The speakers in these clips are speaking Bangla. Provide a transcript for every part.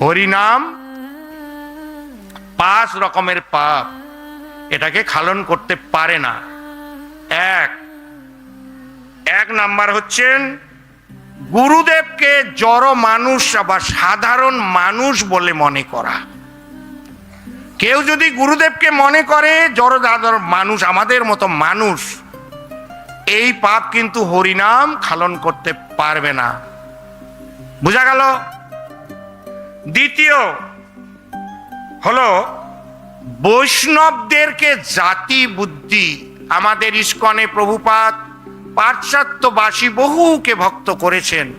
হরিনাম পাঁচ রকমের পাপ। এটাকে খালন করতে পারে না। এক। এক নাম্বার হচ্ছেন, গুরুদেবকে জড় মানুষ বা সাধারণ মানুষ বলে মনে করা। কেউ যদি গুরুদেবকে মনে করে, জড় সাধারণ মানুষ, আমাদের মতো মানুষ, এই পাপ কিন্তু হরিনাম খালন করতে পারবে না। বোঝা গেল? দ্বিতীয় হলো বৈষ্ণবদেরকে জাতি বুদ্ধি। আমাদের ইস্কনে প্রভুপাত পাশ্চাত্যবাসী বহুকে ভক্ত করেছেন।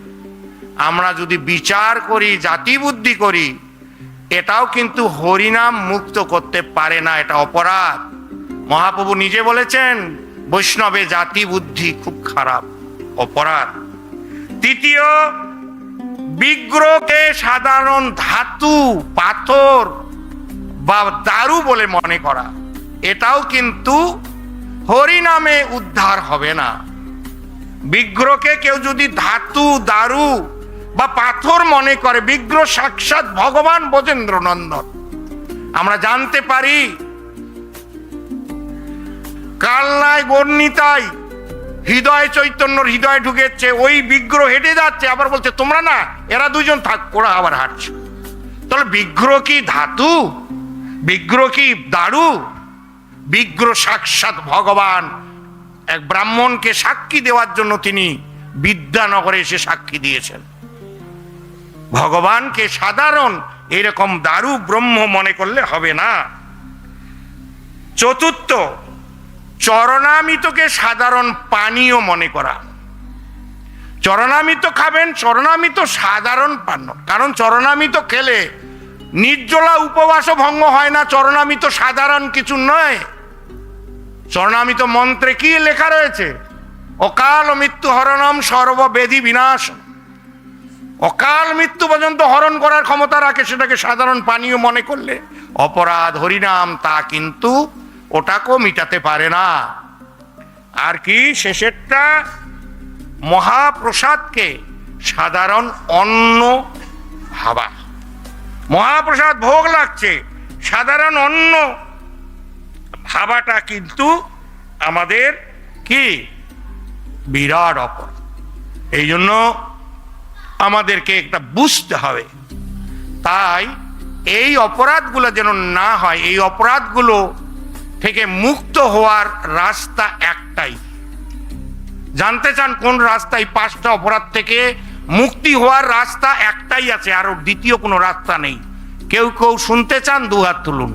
আমরা যদি বিচার করি, জাতি বুদ্ধি করি, এটাও কিন্তু হরিনাম মুক্ত করতে পারে না, এটা অপরাধ। মহাপ্রভু নিজে বলেছেন, বৈষ্ণবে জাতি বুদ্ধি খুব খারাপ, অপরাধ। তৃতীয় বিগ্রহকে সাধারণ ধাতু, পাথর বা দারু বলে মনে করা। এটাও কিন্তু হরিনামে উদ্ধার হবে না। বিগ্রহকে কেউ যদি ধাতু, দারু বা পাথর মনে করে, বিগ্রহ সাক্ষাৎ ভগবান বজেন্দ্র নন্দন আমরা জানতে পারি কালনায় গর্ণিতাই হৃদয় চৈতন্যর হৃদয় ঢুকেছে, ওই বিগ্রহ হেঁটে যাচ্ছে, আবার বলছে, তোমরা না, এরা দুজন থাক, ওরা আবার হাঁটছে। তাহলে বিগ্রহ কি ধাতু? বিগ্রহ কি দারু? বিগ্রহ সাক্ষাৎ ভগবান এক ব্রাহ্মণকে সাক্ষী দেওয়ার জন্য তিনি বিদ্যানগরে এসে সাক্ষী দিয়েছেন। ভগবানকে সাধারণ এরকম দারু ব্রহ্ম মনে করলে হবে না। চতুর্থ চরণামিতকে সাধারণ পানীয় মনে করা। চরণামিত খাবেন, চরণামিত সাধারণ পান্য কারণ চরণামিত খেলে নির্জলা উপবাসও ভঙ্গ হয় না, চরণামিত সাধারণ কিছু নয়। চরণামিত মন্ত্রে কি লেখা রয়েছে? অকাল মৃত্যু হরণম সর্ববেধি বিনাশ অকাল মৃত্যু পর্যন্ত হরণ করার ক্ষমতা রাখে সেটাকে সাধারণ পানীয় মনে করলে। অপরাধ হরিনাম তা কিন্তু ওটাকেও মিটাতে পারে না। আর কি শেষেরটা? মহাপ্রসাদকে সাধারণ অন্ন ভাবা। মহাপ্রসাদ ভোগ লাগছে, সাধারণ অন্ন ভাবাটা কিন্তু আমাদের কি? বিরাট অপর এই জন্য আমাদেরকে একটা বুঝতে হবে। তাই এই অপরাধগুলো যেন না হয়, এই অপরাধগুলো থেকে মুক্ত হওয়ার রাস্তা একটাই। জানতে চান কোন রাস্তায় পাঁচটা অপরাধ থেকে মুক্তি হওয়ার রাস্তা একটাই আছে, আর দ্বিতীয় কোনো রাস্তা নেই। কেউ কেউ শুনতে চান, দু হাত তুলুন।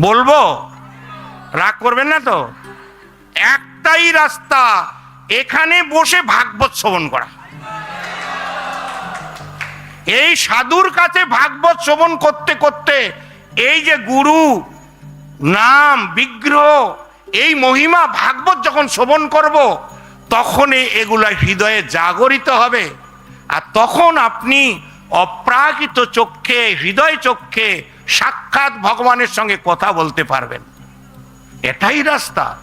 বলব? রাগ করবেন না তো? একটাই রাস্তা, এখানে বসে ভাগবত শ্রবণ করা। এই সাধুর কাছে ভাগবত শ্রবণ করতে করতে এই যে গুরু নাম, বিগ্রহ, এই মহিমা ভাগবত যখন শোভন করব, তখনই এগুলা হৃদয়ে জাগরিত হবে। আর তখন আপনি অপ্রাকৃত চক্ষে, হৃদয় চক্ষে সাক্ষাৎ ভগবানের সঙ্গে কথা বলতে পারবেন। এটাই রাস্তা।